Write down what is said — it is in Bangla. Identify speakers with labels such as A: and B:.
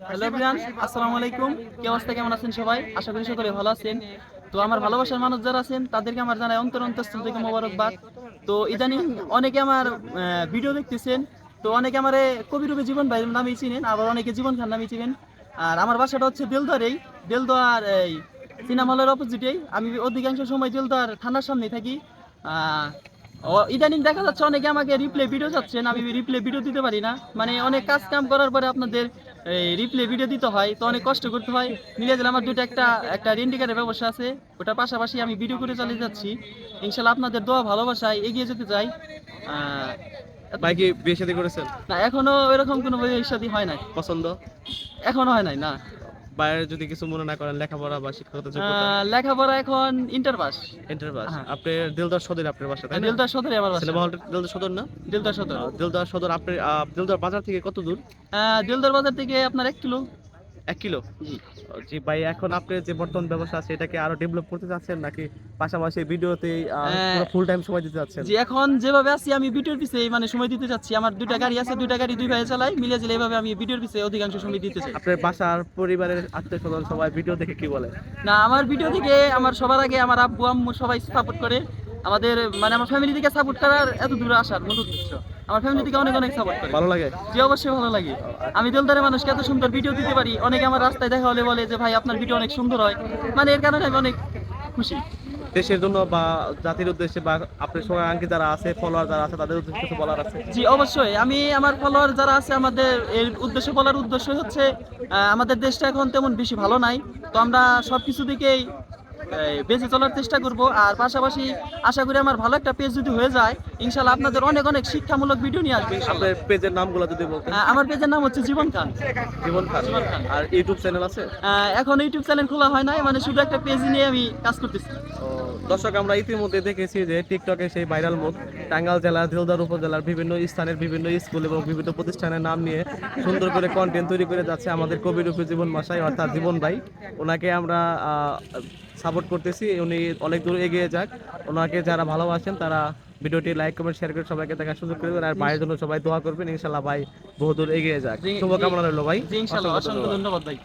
A: হ্যালো আসসালামু আলাইকুম। কি অবস্থা, কেমন আছেন সবাই? আশা করি সকলে ভালো আছেন। তো আমার ভালোবাসার মানুষ যারা আছেন, তাদেরকে আমার জানাই অন্তর থেকে মোবারকবাদ। তো ইদানিং অনেকে আমার ভিডিও দেখতেছেন। তো অনেকে আমার কবি রূপে জীবন নামে চিনেন, আবার অনেকে জীবন খান নামে চিনেন। আর আমার বাসাটা হচ্ছে এই অপোজিটেই। আমি অধিকাংশ সময় দেলদার থানার সামনে থাকি। ইদানিং দেখা যাচ্ছে অনেকে আমাকে রিপ্লে ভিডিও চাচ্ছেন। আমি রিপ্লে ভিডিও দিতে পারি না। মানে অনেক কাজ কাম করার পরে আপনাদের রিপ্লে ভিডিও দিতে হয় তো অনেক কষ্ট করতে হয়। দিলে আমার দুটো একটা একটা রেন্ডিকারের ব্যবসা আছে ওটার পাশাপাশি আমি ভিডিও করে চালিয়ে যাচ্ছি। ইনশাল্লাহ আপনাদের দোয়া ভালোবাসায় এগিয়ে যেতে চাই। আহ,
B: ভাই কি বিয়ে শাদী করেছেন?
A: না এখনও এরকম কোনো ইস্যাদি হয় নাই।
B: পছন্দ?
A: এখনও হয় নাই না।
B: বাইরে যদি কিছু মনে না করেন লেখাপড়া বা শিক্ষাগত যোগ্যতা?
A: লেখাপড়া এখন ইন্টার পাস
B: ইন্টার পাস
A: হ্যাঁ।
B: আপনি দিলদার সদর আপনার বাসা তাই
A: দিলদার সদরে আমার বাসা
B: সিনেমা হল দিলদার সদর না?
A: দিলদার সদর।
B: দিলদার সদর আপনি দিলদার বাজার থেকে কত দূর?
A: দিলদার বাজার থেকে আপনার এক কিলো।
B: এক কিলো?
A: জি।
B: ভাই এখন আপনি যে বর্তমান ব্যবসা আছে এটাকে আরও ডেভেলপ করতে চাচ্ছেন নাকি পাশাপাশি ভিডিওতে
A: হ্যাঁ।
B: ফুল টাইম সময় দিতে চাচ্ছেন?
A: জি এখন যেভাবে আছি আমি ভিডিওর পিছে মানে সময় দিতে চাচ্ছি। আমার দুইটা গাড়ি আছে দুইটা গাড়ি দুই ভাইয়ে চালাই মিলে জিলে এইভাবে আমি ভিডিওর পিছে অধিকাংশ সময় দিতে চাই।
B: আপনার বাসার পরিবারের আত্মীয় স্বজন সবাই ভিডিও দেখে কি বলে?
A: না আমার ভিডিও দেখে আমার সবার আগে আমার আব্বু আম্মু সবাই সাপোর্ট করে। আমাদের মানে আমার ফ্যামিলি থেকে সাপোর্ট করার এত দূরে আসার মূল উদ্দেশ্য আমার ফ্যামিলি থেকে অনেক অনেক সাপোর্ট করে।
B: ভালো লাগে?
A: জি অবশ্যই ভালো লাগে। আমি দিলদারে মানুষকে এত সুন্দর ভিডিও দিতে পারি। অনেকে আমার রাস্তায় দেখা হলে বলে যে ভাই আপনার ভিডিও অনেক সুন্দর হয়। মানে এর কারণে আমি অনেক খুশি।
B: দেশের জন্য বা জাতির উদ্দেশ্যে বা আপনার সঙ্গে আঙ্কি যারা আছে ফলোয়ার যারা আছে তাদের উদ্দেশ্যে কিছু বলার আছে?
A: জি অবশ্যই। আমি আমার ফলোয়ার যারা আছে আমাদের এর উদ্দেশ্য বলার উদ্দেশ্য হচ্ছে আমাদের দেশটা এখন তেমন বেশি ভালো নাই। তো আমরা সব কিছু দিকেই বেঁচে চলার চেষ্টা করব। আর পাশাপাশি আশা করি আমার ভালো একটা পেজ যদি হয়ে যায় ইনশাল্লাহ আপনাদের অনেক অনেক শিক্ষামূলক ভিডিও নিয়ে আসবে
B: আপনার পেজের নামগুলো যদি বলতেন
A: আমার পেজের নাম হচ্ছে জীবন খান।
B: জীবন খান। আর ইউটিউব চ্যানেল আছে?
A: এখন ইউটিউব চ্যানেল খোলা হয় নাই মানে শুধু একটা পেজ নিয়ে আমি কাজ করতেছি।
B: দর্শক আমরা ইতিমধ্যে দেখেছি যে টিকটকে সেই ভাইরাল মুখ টাঙ্গাইল জেলার দিলদার উপজেলার বিভিন্ন স্থানের বিভিন্ন স্কুল এবং বিভিন্ন প্রতিষ্ঠানের নাম নিয়ে সুন্দর করে কন্টেন্ট তৈরি করে যাচ্ছে আমাদের কবিরূপী জীবন মাসাই অর্থাৎ জীবন ভাই। ওনাকে আমরা সাপোর্ট করতেছি। উনি অনেক দূর এগিয়ে যাক। ওনাকে যারা ভালোবাসেন তারা ভিডিওটি লাইক কমেন্ট শেয়ার করে সবাইকে দেখার সুযোগ করবেন আর ভাইয়ের জন্য সবাই দোয়া করবেন। ইনশাল্লাহ ভাই বহুদূর এগিয়ে যাক। শুভকামনা রইল ভাই।
A: ইনশাল্লাহ
B: অসংখ্য।
A: ধন্যবাদ ভাই।